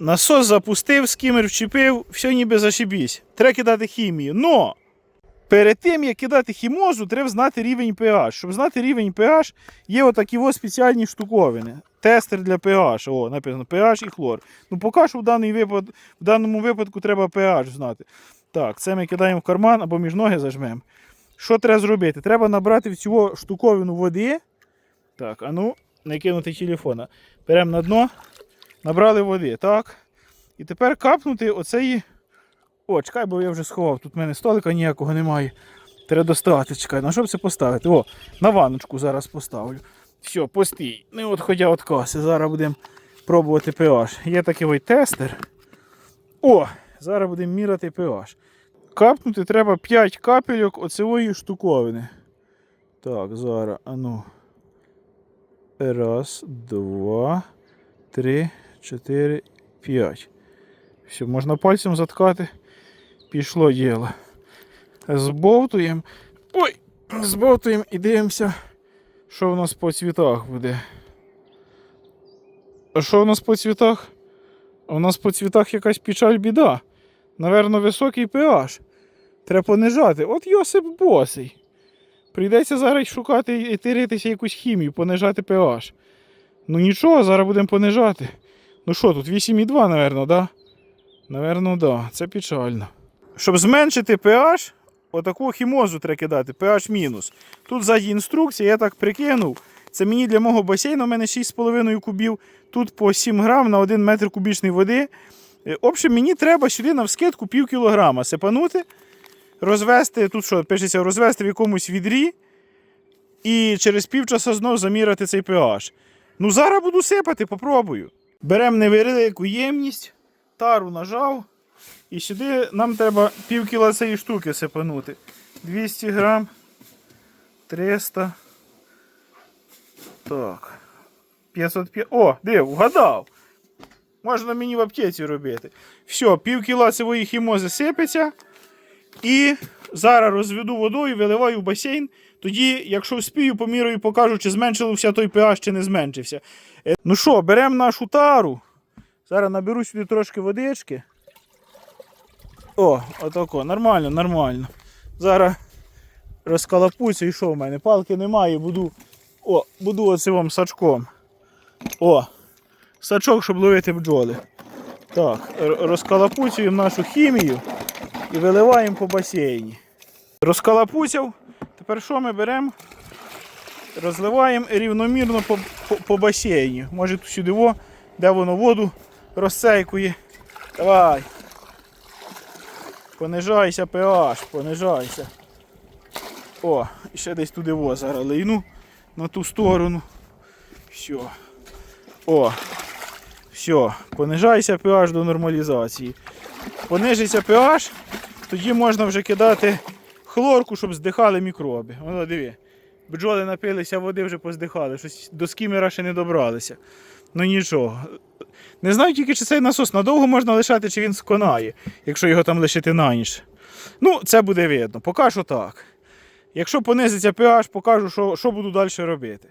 Насос запустив, скімер вчепив, все ніби зашибісь. Треба кидати хімію. Но перед тим, як кидати хімозу, треба знати рівень pH. Щоб знати рівень pH, є отакі ось спеціальні штуковини. Тестер для pH. О, написано pH і хлор. Ну, поки що в, даний випад... в даному випадку треба pH знати. Так, це ми кидаємо в карман або між ноги зажмемо. Що треба зробити? Треба набрати в цю штуковину води. Так, а ну, не кинути телефона. Беремо на дно, набрали води, так. І тепер капнути оцеї. О, чекай, бо я вже сховав. Тут в мене столика ніякого немає. Треба достати, чекай. На що б це поставити? О, на ванночку зараз поставлю. Все, постій. Не відходя від каси. Зараз будемо пробувати pH. Є такий ой тестер. О, зараз будемо міряти pH. Капнути треба 5 капельок оцевої штуковини. Так, зараз, а ну. Раз, два, три, чотири, п'ять. Все, можна пальцем заткати. Пішло діло. Збовтуємо. Ой! Збовтуємо і дивимося, що в нас по цвітах буде. А що в нас по цвітах? У нас по цвітах якась печаль біда. Наверно, високий pH. Треба понижати. От Йосип босий. Прийдеться зараз шукати і тиритися якусь хімію, понижати pH. Ну нічого, зараз будемо понижати. Ну що, тут 8,2, напевно, да? Наверно, да. Це печально. Щоб зменшити pH, отаку хімозу треба кидати, pH мінус. Тут ззаді інструкція, я так прикинув. Це мені для мого басейну, у мене 6,5 кубів, тут по 7 грам на 1 метр кубічної води. Е, общем, мені треба сюди на вскидку пів кілограма сипанути, розвести, тут що, пишеться, розвести в якомусь відрі і через півчаса знов заміряти цей pH. Ну, зараз буду сипати, попробую. Беремо невелику ємність, тару нажав. І сюди нам треба пів кіла цієї штуки сипанути. 200 грам, 300. Так. 505. О, див, вгадав. Можна мені в аптеці робити. Все, пів кіла цієї хімози сипеться. І зараз розведу водою, виливаю в басейн. Тоді, якщо вспію, поміряю, покажу, чи зменшився той pH, чи не зменшився. Е, Ну що, беремо нашу тару. Зараз наберу сюди трошки водички. О, отако, нормально, нормально. Зараз розкалапуся і що в мене? Палки немає, буду. О, буду оцим сачком. О, сачок, щоб ловити бджоли. Так, розкалапуцюємо нашу хімію і виливаємо по басейні. Розкалапуцяв. Тепер що ми беремо? Розливаємо рівномірно по, по, по басейні. Може тут сюди, во, де воно воду розсейкує. Давай. Понижайся, pH, понижайся. О, і ще десь туди во зараз на ту сторону. Все. О. Все. Понижайся pH до нормалізації. Понижиться pH, тоді можна вже кидати хлорку, щоб здихали мікроби. Воно диви. Бджоли напилися води, вже поздихали. Щось до скімера ще не добралися. Ну нічого. Не знаю тільки, чи цей насос надовго можна лишати, чи він сконає, якщо його там лишити на ніч. Ну, це буде видно. Поки що так. Якщо понизиться pH, покажу, що, що буду далі робити.